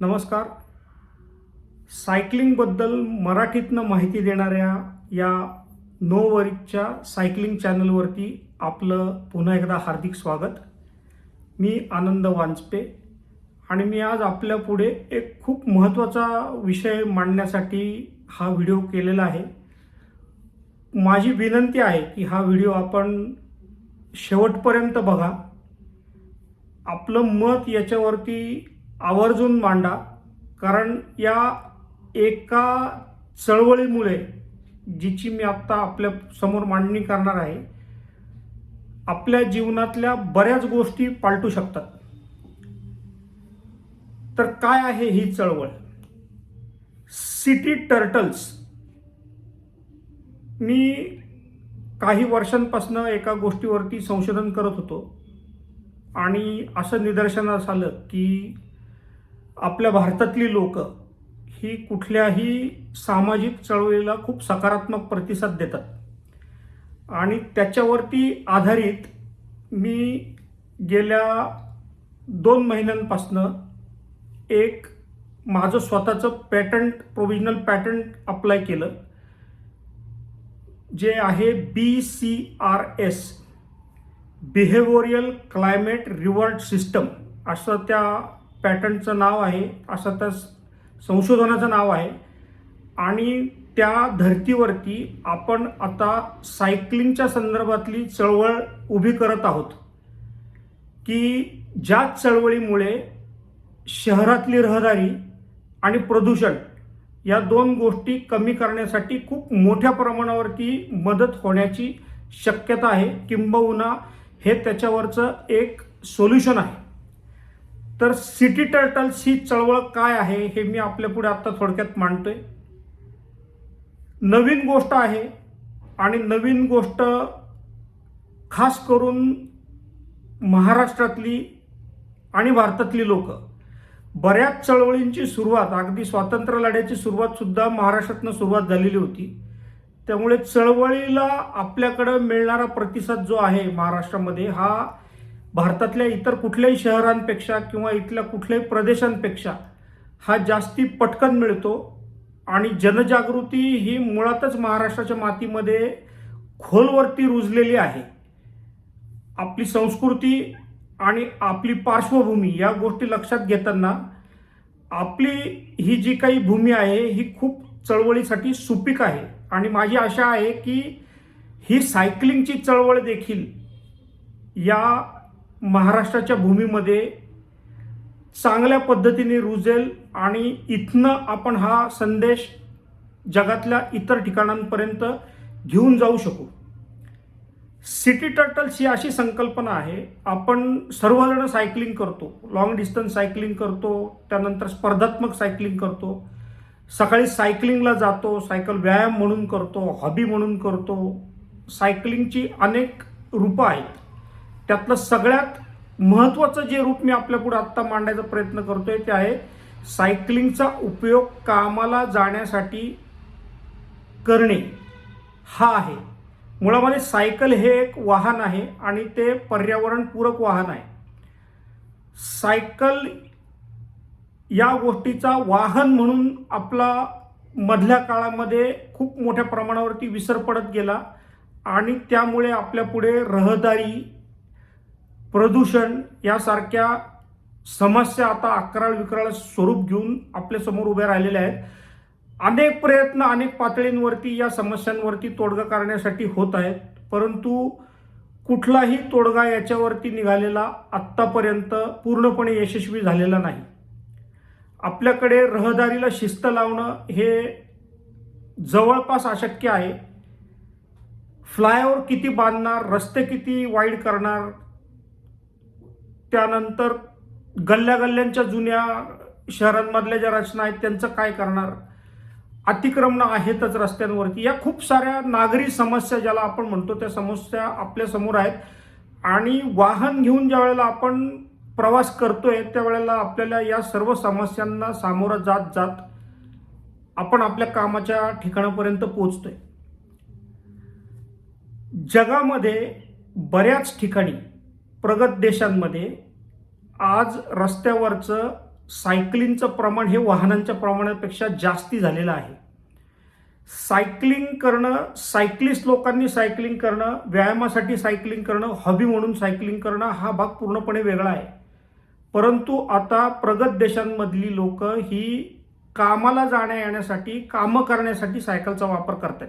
नमस्कार. सायकलिंगबद्दल मराठीतनं माहिती देणाऱ्या या नो वरीच्या सायकलिंग चॅनलवरती आपलं पुन्हा एकदा हार्दिक स्वागत. मी आनंद वांजपे आणि मी आज आपल्यापुढे एक खूप महत्त्वाचा विषय मांडण्यासाठी हा व्हिडिओ केलेला आहे. माझी विनंती आहे की हा व्हिडिओ आपण शेवटपर्यंत बघा. आपलं मत याच्यावरती आवर्जून मांडा. कारण या एका चळवळीमुळे जिची मी आत्ता आपल्यासमोर मांडणी करणार आहे आपल्या जीवनातल्या बऱ्याच गोष्टी पालटू शकतात. तर काय आहे ही चळवळ? City turtles. मी काही वर्षांपासून एका गोष्टीवरती संशोधन करत होतो. आणि असं निदर्शनास आलं की आपल्या भारतातली लोक ही कुठल्याही सामाजिक चळवळीला खूप सकारात्मक प्रतिसाद देतात. आणि त्याच्यावरती आधारित मी गेल्या दोन महिन्यांपासनं एक माझं स्वतःचं पॅटंट प्रोव्हिजनल पॅटंट अप्लाय केलं जे आहे B C R S behavioral climate reward system असं त्या पॅटर्नचं नाव आहे असं त्या संशोधनाचं नाव आहे. आणि त्या धर्तीवरती आपण आता सायकलिंगच्या संदर्भातली चळवळ उभी करत आहोत. की ज्या चळवळीमुळे शहरातली रहदारी आणि प्रदूषण या दोन गोष्टी कमी करण्यासाठी खूप मोठ्या प्रमाणावरती मदत होण्याची शक्यता आहे. किंबहुना हे त्याच्यावरचं एक सोल्युशन आहे. तर सिटी टर्टल्स ही चळवळ काय आहे हे मी आपल्या पुढे आत्ता थोडक्यात मांडतोय. नवीन गोष्ट आहे आणि नवीन गोष्ट खास करून महाराष्ट्रातली आणि भारतातली लोक. बऱ्याच चळवळींची सुरुवात अगदी स्वातंत्र्य लढ्याची सुरुवात सुद्धा महाराष्ट्रातनं सुरुवात झालेली होती. त्यामुळे चळवळीला आपल्याकडं मिळणारा प्रतिसाद जो आहे महाराष्ट्रामध्ये हा भारतातल्या इतर कुठल्याही शहरांपेक्षा किंवा इथल्या कुठल्याही प्रदेशांपेक्षा हा जास्ती पटकन मिळतो आणि जनजागृती ही मुळातच महाराष्ट्राच्या मातीमध्ये खोलवरती रुजलेली आहे. आपली संस्कृती आणि आपली पार्श्वभूमी या गोष्टी लक्षात घेताना आपली ही जी काही भूमी आहे ही खूप चळवळीसाठी सुपीक आहे. आणि माझी आशा आहे की ही सायकलिंगची चळवळ देखील या महाराष्ट्राच्या भूमीमध्ये चांगल्या पद्धतीने रुजेल आणि इथनं आपण हा संदेश जगातल्या इतर ठिकाणांपर्यंत घेऊन जाऊ शकू. सिटी टर्टल्स ही अशी संकल्पना आहे आपण सर्वजण सायकलिंग करतो लॉंग डिस्टन्स सायकलिंग करतो त्यानंतर स्पर्धात्मक सायकलिंग करतो सकाळी सायकलिंगला जातो सायकल व्यायाम म्हणून करतो हॉबी म्हणून करतो सायकलिंगची अनेक रूपं आहेत. त्यातलं सगळ्यात महत्त्वाचं जे रूप मी आपल्या पुढे आत्ता मांडायचा प्रयत्न करतोय ते आहे सायकलिंगचा उपयोग कामाला जाण्यासाठी करणे. हा आहे. मुळामध्ये सायकल हे एक वाहन आहे आणि ते पर्यावरणपूरक वाहन आहे. सायकल या गोष्टीचा वाहन म्हणून आपला मधल्या काळामध्ये खूप मोठ्या प्रमाणावरती विसर पडत गेला आणि त्यामुळे आपल्या पुढे रहदारी प्रदूषण यासारख्या समस्या आता अकराळ विकराळ स्वरूप घेऊन आपल्यासमोर उभ्या राहिलेल्या आहेत. अनेक प्रयत्न अनेक पातळींवरती या समस्यांवरती तोडगा करण्यासाठी होत आहेत. परंतु कुठलाही तोडगा याच्यावरती निघालेला आत्तापर्यंत पूर्णपणे यशस्वी झालेला नाही. आपल्याकडे रहदारीला शिस्त लावणं हे जवळपास अशक्य आहे. फ्लायओव्हर किती बांधणार रस्ते किती वाईड करणार त्यानंतर गल्ल्या गल्ल्यांच्या जुन्या शहरांमधल्या ज्या रचना आहेत त्यांचं काय करणार? अतिक्रमणं आहेतच रस्त्यांवरती. या खूप साऱ्या नागरी समस्या ज्याला आपण म्हणतो त्या समस्या आपल्यासमोर आहेत. आणि वाहन घेऊन ज्या वेळेला आपण प्रवास करतोय त्यावेळेला आपल्याला या सर्व समस्यांना सामोरं जात जात आपण आपल्या कामाच्या ठिकाणापर्यंत पोहोचतोय. जगामध्ये बऱ्याच ठिकाणी प्रगत देशांमध्ये आज रस्त्यावरचं सायकलिंगचं प्रमाण हे वाहनांच्या प्रमाणापेक्षा जास्ती झालेलं आहे. सायकलिंग करणं सायकलिस्ट लोकांनी सायकलिंग करणं व्यायामासाठी सायकलिंग करणं हॉबी म्हणून सायकलिंग करणं हा भाग पूर्णपणे वेगळा आहे. परंतु आता प्रगत देशांमधली लोक ही कामाला जाण्या येण्यासाठी कामं करण्यासाठी सायकलचा वापर करतात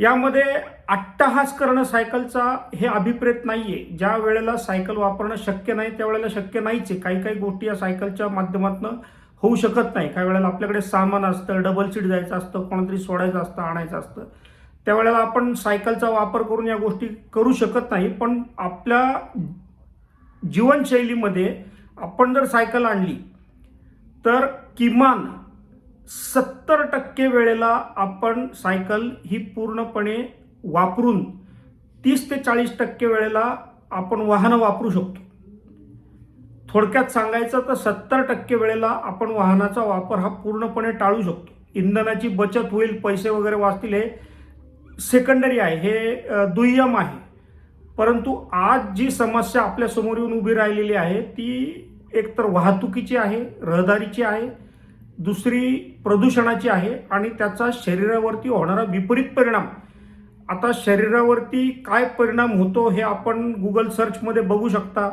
यामध्ये अट्टहास करणं सायकलचा हे अभिप्रेत नाही आहे ज्या वेळेला सायकल वापरणं शक्य नाही त्यावेळेला शक्य नाहीच. आहे काही काही गोष्टी या सायकलच्या माध्यमातून होऊ शकत नाही. काही वेळेला आपल्याकडे सामान असतं डबल सीट जायचं असतं कोणतरी सोडायचं असतं आणायचं असतं. त्यावेळेला आपण सायकलचा वापर करून या गोष्टी करू शकत नाही. पण आपल्या जीवनशैलीमध्ये आपण जर सायकल आणली तर किमान सत्तर टक्के वेळेला आपण सायकल ही पूर्णपणे वापरून तीस ते चाळीस टक्के वेळेला आपण वाहनं वापरू शकतो. थोडक्यात सांगायचं तर सत्तर टक्के वेळेला आपण वाहनाचा वापर हा पूर्णपणे टाळू शकतो. इंधनाची बचत होईल पैसे वगैरे वाचतील हे सेकंडरी आहे हे दुय्यम आहे. परंतु आज जी समस्या आपल्यासमोर येऊन उभी राहिलेली आहे ती एकतर वाहतुकीची आहे रहदारीची आहे दुसरी प्रदूषणाची आहे आणि त्याचा शरीरावरती होणारा विपरीत परिणाम. आता शरीरावरती काय परिणाम होतो हे आपण गुगल सर्चमध्ये बघू शकता.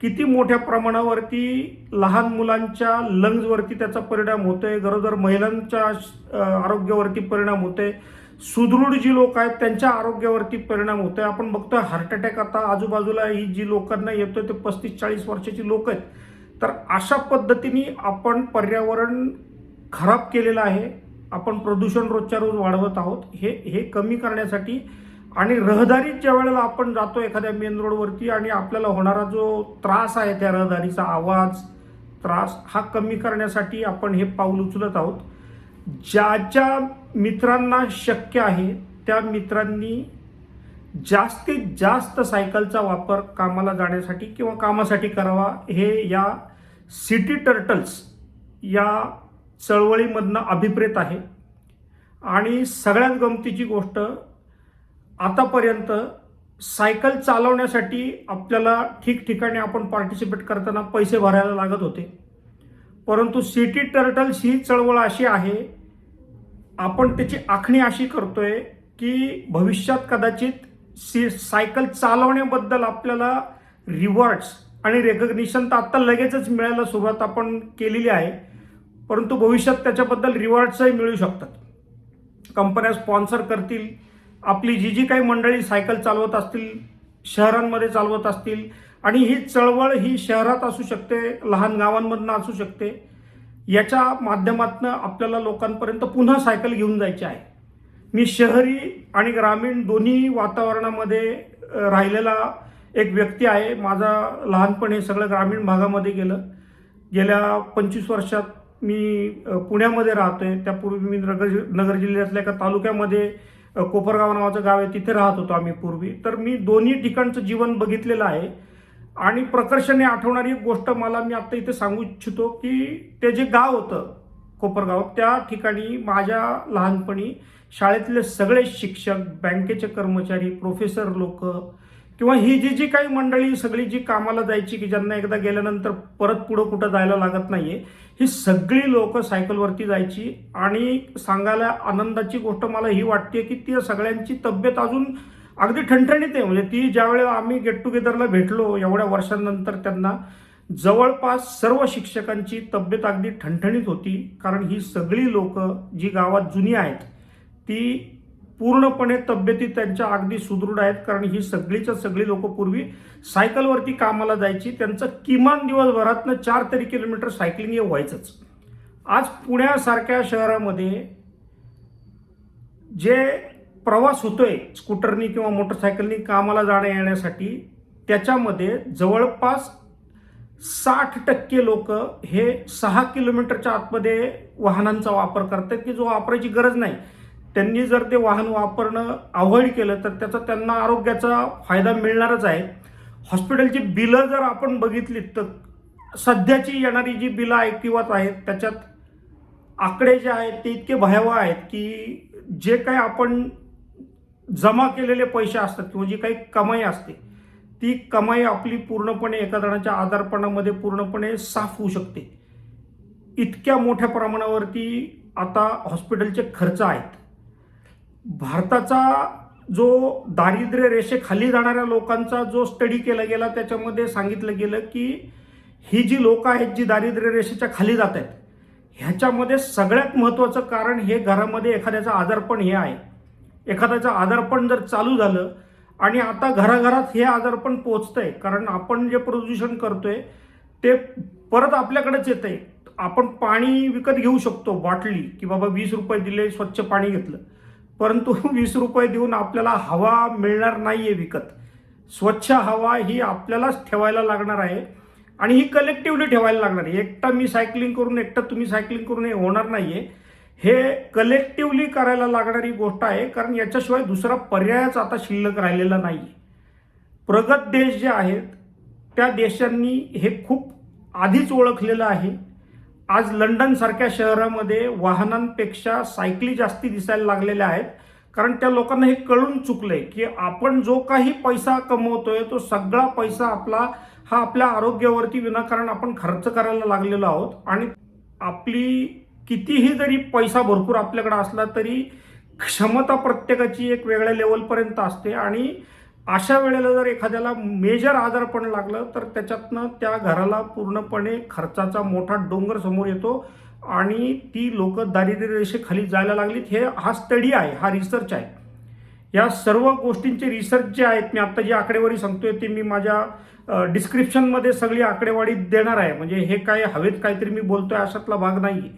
किती मोठ्या प्रमाणावरती लहान मुलांच्या लंग्जवरती त्याचा परिणाम होतो आहे गरोदर महिलांच्या आरोग्यावरती परिणाम होतो आहे सुदृढ जी लोक आहेत त्यांच्या आरोग्यावरती परिणाम होतो आहे आपण बघतोय हार्ट अटॅक आता आजूबाजूला ही जी लोकांना येतोय ते पस्तीस चाळीस वर्षाची लोक आहेत. तर अशा पद्धतीने आपण पर्यावरण खराब केलेलं आहे. आपण प्रदूषण रोजच्या रोज वाढवत आहोत. हे हे कमी करण्यासाठी आणि रहदारीत ज्या वेळेला आपण जातो एखाद्या मेन रोडवरती आणि आपल्याला होणारा जो त्रास आहे त्या रहदारीचा आवाज त्रास हा कमी करण्यासाठी आपण हे पाऊल उचलत आहोत. ज्या ज्या मित्रांना शक्य आहे त्या मित्रांनी जास्तीत जास्त सायकलचा वापर कामाला जाण्यासाठी किंवा कामासाठी करावा हे या सिटी टर्टल्स या चळवळीमधनं अभिप्रेत आहे. आणि सगळ्यात गमतीची गोष्ट आतापर्यंत सायकल चालवण्यासाठी आपल्याला ठिकठिकाणी आपण पार्टिसिपेट करताना पैसे भरायला लागत होते. परंतु सिटी टर्टल्स ही चळवळ अशी आहे आपण त्याची आखणी अशी करतोय की भविष्यात कदाचित सी सायकल चालवण्याबद्दल आपल्याला रिवॉर्ड्स आणि रेकग्निशन तर आत्ता लगेचच मिळायला सुरुवात आपण केलेली आहे. परंतु भविष्यात त्याच्याबद्दल रिवॉर्ड्सही मिळू शकतात. कंपन्या स्पॉन्सर करतील. आपली जी जी काही मंडळी सायकल चालवत असतील शहरांमध्ये चालवत असतील आणि ही चळवळ ही शहरात असू शकते लहान गावांमधनं असू शकते याच्या माध्यमातून आपल्याला लोकांपर्यंत पुन्हा सायकल घेऊन जायची आहे. मी शहरी आणि ग्रामीण दोन्ही वातावरणामध्ये राहिलेला एक व्यक्ती आहे माझा लहानपणी हे सगळं ग्रामीण भागामध्ये गेलं. गेल्या पंचवीस वर्षात मी पुण्यामध्ये राहतो आहे त्यापूर्वी मी नगर नगर जिल्ह्यातल्या एका तालुक्यामध्ये कोपरगाव नावाचं गाव आहे तिथे राहत होतो आम्ही पूर्वी. तर मी दोन्ही ठिकाणचं जीवन बघितलेलं आहे. आणि प्रकर्षाने आठवणारी एक गोष्ट मला मी आत्ता इथे सांगू इच्छितो की ते जे गाव होतं कोपरगाव त्या ठिकाणी माझ्या लहानपणी शाळेतले सगळे शिक्षक बँकेचे कर्मचारी प्रोफेसर लोक किंवा ही जी जी काही मंडळी सगळी जी कामाला जायची की ज्यांना एकदा गेल्यानंतर परत पुढं कुठं जायला लागत नाहीये ही सगळी लोक सायकलवरती जायची. आणि सांगायला आनंदाची गोष्ट मला ही वाटते की ती सगळ्यांची तब्येत अजून अगदी ठणठणीत आहे. म्हणजे ती ज्यावेळेला आम्ही गेट टुगेदरला भेटलो एवढ्या वर्षांनंतर त्यांना जवळपास सर्व शिक्षकांची तब्येत अगदी ठणठणीत होती. कारण ही सगळी लोक जी गावात जुनी आहेत ती पूर्णपणे तब्येती त्यांच्या अगदी सुदृढ आहेत कारण ही सगळीच्या सगळी लोक पूर्वी सायकलवरती कामाला जायची. त्यांचं किमान दिवसभरातनं चार तरी किलोमीटर सायकलिंग हे व्हायचंच. आज पुण्यासारख्या शहरामध्ये जे प्रवास होतोय स्कूटरनी किंवा मोटरसायकलनी कामाला जाण्या येण्यासाठी त्याच्यामध्ये जवळपास साठ टक्के लोक हे सहा किलोमीटरच्या आतमध्ये वाहनांचा वापर करतात की जो वापरायची गरज नाही. त्यांनी जर ते वाहन वापरणं अवॉइड केलं तर त्याचा त्यांना आरोग्याचा फायदा मिळणारच आहे. हॉस्पिटलची बिलं जर आपण बघितली तर सध्याची येणारी जी बिलं ऐकिवात आहेत त्याच्यात आकडे जे आहेत ते इतके भयावह आहेत की जे काही आपण जमा केलेले पैसे असतात किंवा जी काही कमाई असते ती कमाई आपली पूर्णपणे एका जणाच्या आधारपणामध्ये पूर्णपणे साफ होऊ शकते. इतक्या मोठ्या प्रमाणावरती आता हॉस्पिटलचे खर्च आहेत. भारताचा जो दारिद्र्य रेषेखाली जाणाऱ्या लोकांचा जो स्टडी केला गेला त्याच्यामध्ये सांगितलं गेलं की ही जी लोकं आहेत जी दारिद्र्य रेषेच्या खाली जात आहेत ह्याच्यामध्ये सगळ्यात महत्त्वाचं कारण हे घरामध्ये एखाद्याचं आजारपण हे आहे. एखाद्याचं आजारपण जर चालू झालं आणि आता घराघरात हे आजारपण पोचतंय कारण आपण जे प्रदूषण करतोय ते परत आपल्याकडेच येतंय. आहे आपण पाणी विकत घेऊ शकतो बाटली की बाबा वीस रुपये दिले स्वच्छ पाणी घेतलं. परंतु वीस रुपये देऊन आपल्याला हवा मिळणार नाही आहे विकत. स्वच्छ हवा ही आपल्यालाच ठेवायला लागणार आहे. आणि ही कलेक्टिव्हली ठेवायला लागणार आहे. एकटा मी सायकलिंग करून एकटा तुम्ही सायकलिंग करून हे होणार नाही आहे हे कलेक्टिव्हली करायला लागणारी गोष्ट आहे. कारण याच्याशिवाय दुसरा पर्यायच आता शिल्लक राहिलेला नाही प्रगत देश जे आहेत त्या देशांनी हे खूप आधीच ओळखलेलं आहे. आज लंडन सारख्या शहरामध्ये वाहनांपेक्षा सायकली जास्ती दिसायला लागलेल्या आहेत. कारण त्या लोकांना हे कळून चुकलंय की आपण जो काही पैसा कमवतोय तो सगळा पैसा आपला हा आपल्या आरोग्यावरती विनाकारण आपण खर्च करायला लागलेलो आहोत. आणि आपली कितीही जरी पैसा भरपूर आपल्याकडे असला तरी क्षमता प्रत्येकाची एक वेगळ्या लेवलपर्यंत असते. आणि अशा वेळेला जर एखाद्याला मेजर आजारपण लागलं तर त्याच्यातनं त्या घराला पूर्णपणे खर्चाचा मोठा डोंगर समोर येतो आणि ती लोक दारिद्र्य रेषेखाली जायला लागलीत. हे हा स्टडी आहे हा रिसर्च आहे. या सर्व गोष्टींचे रिसर्च जे आहेत मी आत्ता जी आकडेवारी सांगतोय ते मी माझ्या डिस्क्रिप्शनमध्ये सगळी आकडेवारी देणार आहे. म्हणजे हे काय हवेत काहीतरी मी बोलतोय अशातला भाग नाही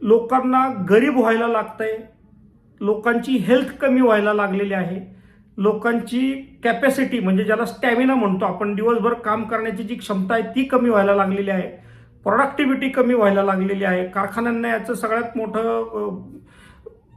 लोकांना गरीब व्हायला लागतंय. लोकांची हेल्थ कमी व्हायला लागलेली आहे. लोकांची कॅपॅसिटी म्हणजे ज्याला स्टॅमिना म्हणतो आपण दिवसभर काम करण्याची जी क्षमता आहे ती कमी व्हायला लागलेली आहे. प्रोडक्टिव्हिटी कमी व्हायला लागलेली आहे. कारखान्यांना याचं सगळ्यात मोठं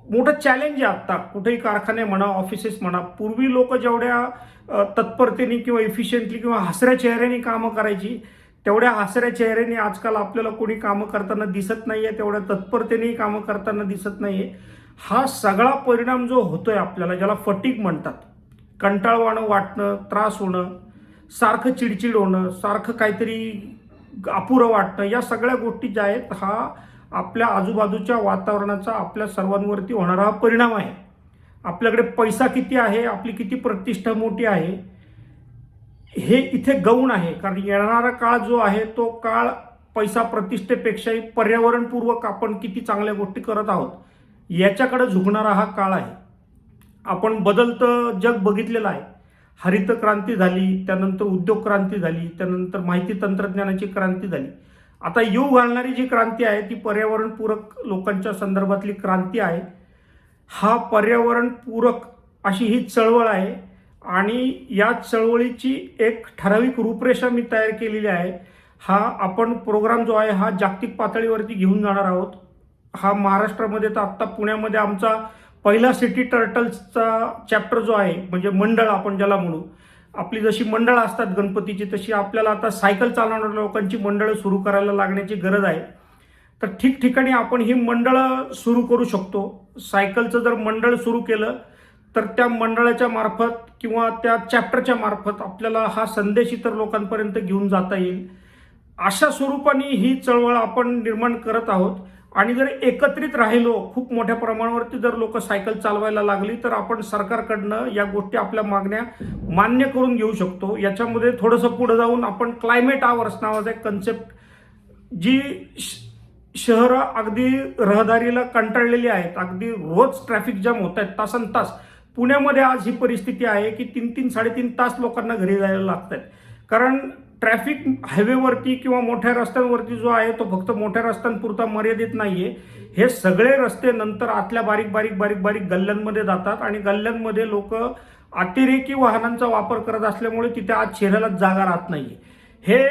मोठं चॅलेंज आहे आत्ता कुठेही कारखाने म्हणा ऑफिसेस म्हणा पूर्वी लोक जेवढ्या तत्परतेने किंवा इफिशियंटली किंवा हसऱ्या चेहऱ्याने कामं करायची तेवढ्या हसऱ्या चेहऱ्याने आजकाल आपल्याला कोणी कामं करताना दिसत नाही आहे तेवढ्या तत्परतेनेही कामं करताना दिसत नाही आहे हा सगळा परिणाम जो होतोय आपल्याला ज्याला फटीक म्हणतात कंटाळवाणं वाटणं त्रास होणं सारखं चिडचिड होणं सारखं काहीतरी अपुरं वाटणं या सगळ्या गोष्टी ज्या आहेत हा आपल्या आजूबाजूच्या वातावरणाचा आपल्या सर्वांवरती होणारा हा परिणाम आहे. आपल्याकडे पैसा किती आहे आपली किती प्रतिष्ठा मोठी आहे हे इथे गौण आहे. कारण येणारा काळ जो आहे तो काळ पैसा प्रतिष्ठेपेक्षाही पर्यावरणपूर्वक आपण किती चांगल्या गोष्टी करत आहोत याच्याकडे झुकणारा हा काळ आहे. आपण बदलतं जग बघितलेलं आहे. हरित क्रांती झाली त्यानंतर उद्योग क्रांती झाली त्यानंतर माहिती तंत्रज्ञानाची क्रांती झाली. आता येऊ घालणारी जी क्रांती आहे ती पर्यावरणपूरक लोकांच्या संदर्भातली क्रांती आहे. हा पर्यावरणपूरक अशी ही चळवळ आहे आणि या चळवळीची एक ठराविक रूपरेषा मी तयार केलेली आहे. हा आपण प्रोग्राम जो आहे हा जागतिक पातळीवरती घेऊन जाणार आहोत. हा महाराष्ट्रामध्ये तर आत्ता पुण्यामध्ये आमचा पहिला सिटी टर्टल्सचा चॅप्टर जो आहे म्हणजे मंडळ आपण ज्याला म्हणू आपली जशी मंडळं असतात गणपतीची तशी आपल्याला आता सायकल चालवणाऱ्या लोकांची मंडळं सुरू करायला लागण्याची गरज आहे. तर ठिकठिकाणी आपण ही मंडळं सुरू करू शकतो. सायकलचं जर मंडळ सुरू केलं तर त्या मंडळाच्या मार्फत किंवा त्या चॅप्टरच्या मार्फत आपल्याला हा संदेश इतर लोकांपर्यंत घेऊन जाता येईल. अशा स्वरूपाने ही चळवळ आपण निर्माण करत आहोत. आणि जर एकत्रित राहिलो खूप मोठ्या प्रमाणावरती जर लोक सायकल चालवायला लागली तर आपण सरकारकडनं या गोष्टी आपल्या मागण्या मान्य करून घेऊ शकतो. याच्यामध्ये थोडंसं पुढे जाऊन आपण क्लायमेट आवर्स नावाचा एक कन्सेप्ट जी श- शहरं अगदी रहदारीला कंटाळलेली आहेत. अगदी रोज ट्रॅफिक जाम होत आहेत तासन तास पुण्यामध्ये आज ही परिस्थिती आहे की तीन तीन साडेतीन तास लोकांना घरी जायला लागत आहेत कारण ट्रॅफिक हायवेवरती किंवा मोठ्या रस्त्यांवरती जो आहे तो फक्त मोठ्या रस्त्यांपुरता मर्यादित नाही आहे हे सगळे रस्ते नंतर आतल्या बारीक बारीक बारीक बारीक गल्ल्यांमध्ये जातात आणि गल्ल्यांमध्ये लोक अतिरेकी वाहनांचा वापर करत असल्यामुळे तिथे आज चेहऱ्याला जागा राहत नाही हे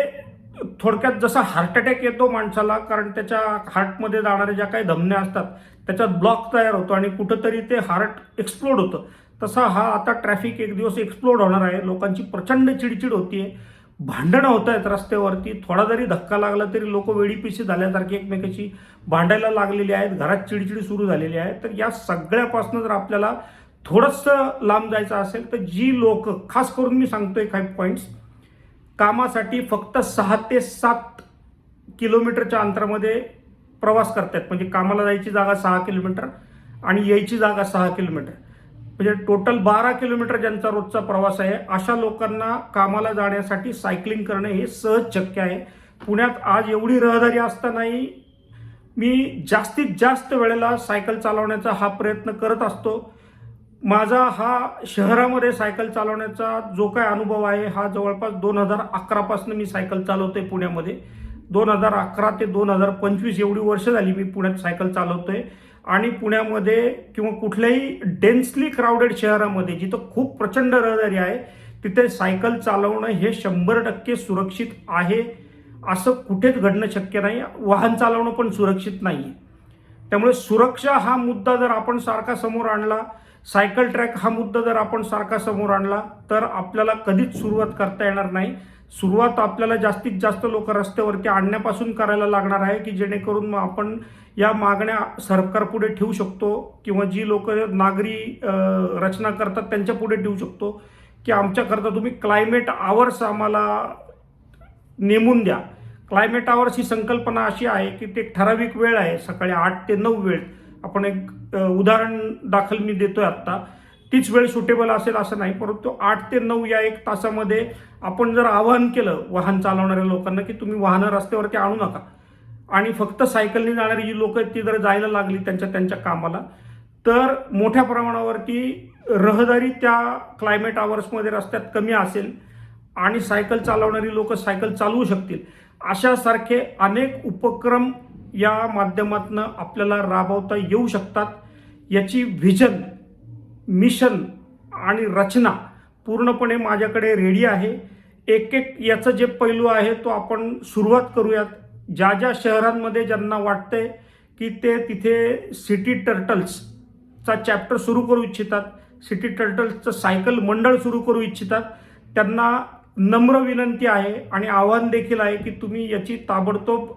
थोडक्यात जसा हार्ट अटॅक येतो माणसाला कारण त्याच्या हार्टमध्ये जाणाऱ्या ज्या काही धमन्या असतात त्याच्यात ब्लॉक तयार होतो आणि कुठंतरी ते हार्ट एक्सप्लोड होतं. तसा हा आता ट्रॅफिक एक दिवस एक्सप्लोड होणार आहे. लोकांची प्रचंड चिडचिड होती आहे भांडणं होत आहेत रस्त्यावरती. थोडा जरी धक्का लागला तरी लोक वेळीपिशी झाल्यासारखी एकमेकाची भांडायला लागलेली आहेत घरात चिडचिड सुरू झालेली आहे. तर या सगळ्यापासून जर आपल्याला थोडंसं लांब जायचं असेल तर जी लोक खास करून मी सांगतोय काही पॉईंट्स कामासाठी फक्त सहा ते सात किलोमीटरच्या अंतरामध्ये प्रवास करतात म्हणजे कामाला जायची जागा सहा किलोमीटर आणि यायची जागा सहा किलोमीटर. म्हणजे टोटल बारा किलोमीटर ज्यांचा रोजचा प्रवास आहे अशा लोकांना कामाला जाण्यासाठी सायकलिंग करणे हे सहज शक्य आहे. पुण्यात आज एवढी रहदारी असतानाही मी जास्तीत जास्त वेळेला सायकल चालवण्याचा हा प्रयत्न करत असतो. माझा हा शहरामध्ये सायकल चालवण्याचा जो काय अनुभव आहे हा जवळपास दोन हजार अकरापासून मी सायकल चालवतोय पुण्यामध्ये. दोन हजार अकरा ते दोन हजार पंचवीस एवढी वर्ष झाली मी पुण्यात सायकल चालवतोय. आणि पुण्यामध्ये किंवा कुठल्याही डेन्सली क्राऊडेड शहरामध्ये जिथं खूप प्रचंड रहदारी आहे तिथे सायकल चालवणं हे शंभर टक्के सुरक्षित आहे. असं कुठेच घडणं शक्य नाही. वाहन चालवणं पण सुरक्षित नाही त्यामुळे सुरक्षा हा मुद्दा जर आपण सारखा समोर आणला सायकल ट्रॅक हा मुद्दा जर आपण सारखा समोर आणला तर आपल्याला कधीच सुरुवात करता येणार नाही. सुरुवात आपल्याला जास्तीत जास्त लोक रस्त्यावरती आणण्यापासून करायला लागणार आहे की जेणेकरून मग आपण या मागण्या सरकारपुढे ठेवू शकतो किंवा जी लोक नागरी रचना करतात त्यांच्या पुढे ठेवू शकतो की आमच्याकरता तुम्ही क्लायमेट आवर्स आम्हाला नेमून द्या. क्लायमेट आवर्स ही संकल्पना अशी आहे की ते ठराविक वेळ आहे सकाळी आठ ते नऊ वेळ. आपण एक उदाहरण दाखल मी देतोय आत्ता. तीच वेळ सुटेबल असेल असं नाही परंतु आठ ते नऊ या एक तासामध्ये आपण जर आवाहन केलं वाहन चालवणाऱ्या लोकांना की तुम्ही वाहनं रस्त्यावरती आणू नका आणि फक्त सायकलने जाणारी जी लोक आहेत ती जर जायला लागली त्यांच्या त्यांच्या कामाला तर मोठ्या प्रमाणावरती रहदारी त्या क्लायमेट आवर्समध्ये रस्त्यात कमी असेल आणि सायकल चालवणारी लोक सायकल चालवू शकतील. अशासारखे अनेक उपक्रम या माध्यमातून आपल्याला राबवता येऊ शकतात. याची व्हिजन मिशन आणि रचना पूर्णपणे माझ्याकडे रेडी आहे. एक एक याचं जे पैलू आहे तो आपण सुरुवात करूयात. ज्या ज्या शहरांमध्ये ज्यांना वाटतंय की ते तिथे सिटी टर्टल्सचा चॅप्टर सुरू करू इच्छितात सिटी टर्टल्सचं सायकल मंडळ सुरू करू इच्छितात त्यांना नम्र विनंती आहे आणि आव्हान देखील आहे की तुम्ही याची ताबडतोब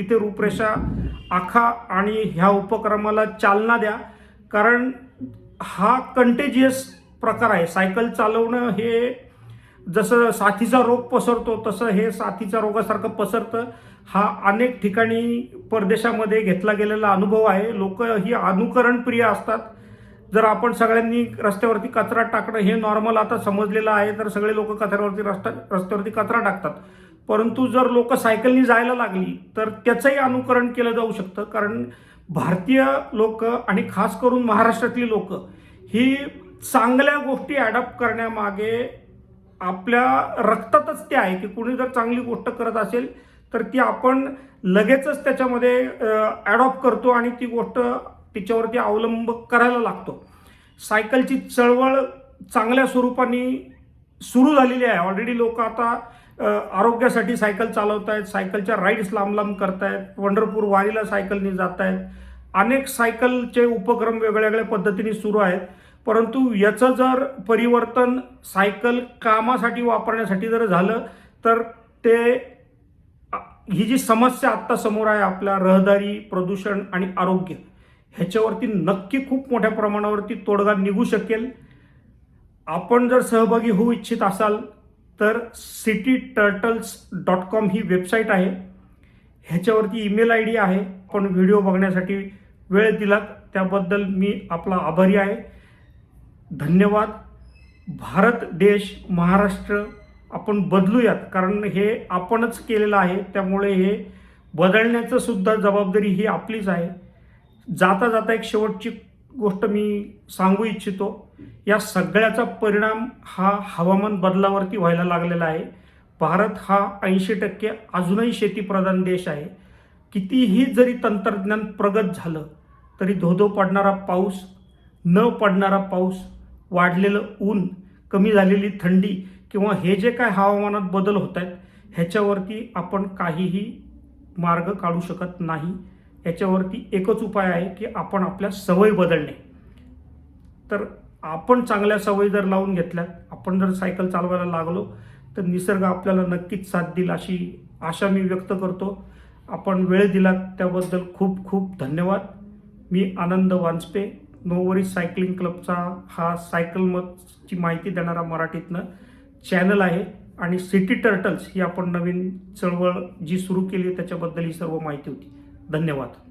तिथे रूपरेषा आखा आणि ह्या उपक्रमाला चालना द्या. कारण हा कंटेजियस प्रकार आहे. सायकल चालवणं हे जसं साथीचा रोग पसरतो तसं हे साथीच्या रोगासारखं पसरतं. हा अनेक ठिकाणी परदेशामध्ये घेतला गेलेला अनुभव आहे. लोक ही अनुकरणप्रिय असतात. जर आपण सगळ्यांनी रस्त्यावरती कचरा टाकणं हे नॉर्मल आता समजलेलं आहे तर सगळे लोक कचऱ्यावरती रस्ता रस्त्यावरती कचरा टाकतात. परंतु जर लोक सायकलनी जायला लागली तर त्याचंही अनुकरण केलं जाऊ शकतं. कारण भारतीय लोक आणि खास करून महाराष्ट्रातली लोक ही चांगल्या गोष्टी ॲडॉप्ट करण्यामागे आपल्या रक्तातच ते आहे की कुणी जर चांगली गोष्ट करत असेल तर ती आपण लगेचच त्याच्यामध्ये ॲडॉप्ट करतो आणि ती गोष्ट तिच्यावरती अवलंब करायला लागतो. सायकलची चळवळ चांगल्या स्वरूपाने सुरू झालेली आहे. ऑलरेडी लोक आता आरोग्यासाठी सायकल चालवत आहेत सायकलच्या राईड्स लांब लांब करतायत पंढरपूर वारीला सायकलने जात आहेत अनेक सायकलचे उपक्रम वेगळ्या वेगळ्या पद्धतीने सुरू आहेत. परंतु याचं जर परिवर्तन सायकल कामासाठी वापरण्यासाठी जर झालं तर ते ही जी समस्या आत्ता समोर आहे आपल्या रहदारी प्रदूषण आणि आरोग्य ह्याच्यावरती नक्की खूप मोठ्या प्रमाणावरती तोडगा निघू शकेल. आपण जर सहभागी होऊ इच्छित असाल तर सिटी टर्टल्स डॉट कॉम ही वेबसाईट आहे. ह्याच्यावरती ईमेल आय डी आहे. आपण व्हिडिओ बघण्यासाठी वेळ दिलात त्याबद्दल मी आपला आभारी आहे. धन्यवाद. भारत देश महाराष्ट्र आपण बदलूयात कारण हे आपणच केलेलं आहे. त्यामुळे हे बदलण्याचं सुद्धा जबाबदारी ही आपलीच आहे. जाता जाता एक शेवटची गोष्ट मी सांगू इच्छितो. या सगळ्याचा परिणाम हा हवामान बदलावरती व्हायला लागलेला आहे. भारत हा ऐंशी टक्के अजूनही शेतीप्रधान देश आहे. कितीही जरी तंत्रज्ञान प्रगत झालं तरी धोधो पडणारा पाऊस न पडणारा पाऊस वाढलेलं ऊन कमी झालेली थंडी किंवा हे जे काय हवामानात बदल होत आहेत ह्याच्यावरती आपण काहीही मार्ग काढू शकत नाही. याच्यावरती एकच उपाय आहे की आपण आपल्या सवयी बदलणे. तर आपण चांगल्या सवयी जर लावून घेतल्या आपण जर सायकल चालवायला लागलो तर निसर्ग आपल्याला नक्कीच साथ देईल अशी आशा मी व्यक्त करतो. आपण वेळ दिलात त्याबद्दल खूप खूप धन्यवाद. मी आनंद वांजपे नोवरी सायकलिंग क्लबचा हा सायकल मतची माहिती देणारा मराठीतनं चॅनल आहे आणि सिटी टर्टल्स ही आपण नवीन चळवळ जी सुरू केली आहे त्याच्याबद्दल ही सर्व माहिती होती. धन्यवाद.